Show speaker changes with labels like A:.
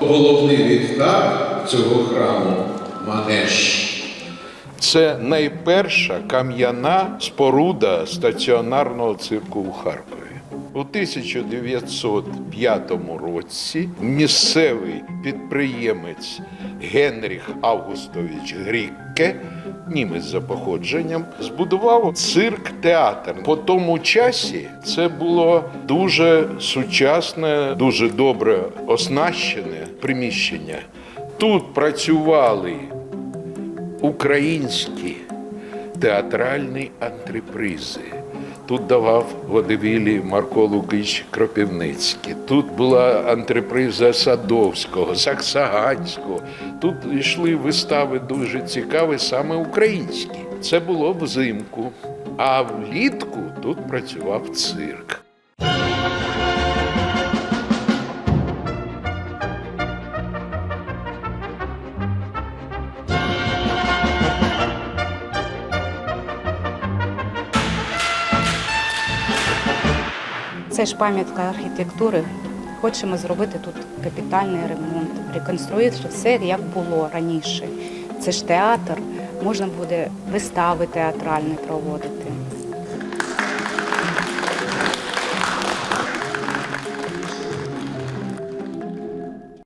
A: Головний вівтар цього храму Манеж.
B: Це найперша кам'яна споруда стаціонарного цирку у Харкові. У 1905 році місцевий підприємець Генріх Августович Грікке, німець за походженням, збудував цирк-театр. По тому часі це було дуже сучасне, дуже добре оснащене приміщення. Тут працювали українські театральні антрепризи. Тут давав водевілі Марко Лукич Кропивницький. Тут була антреприза Садовського, Саксаганського. Тут йшли вистави дуже цікаві, саме українські. Це було взимку. А влітку тут працював цирк.
C: Це ж пам'ятка архітектури. Хочемо зробити тут капітальний ремонт, реконструювати все, як було раніше. Це ж театр, можна буде вистави театральні проводити.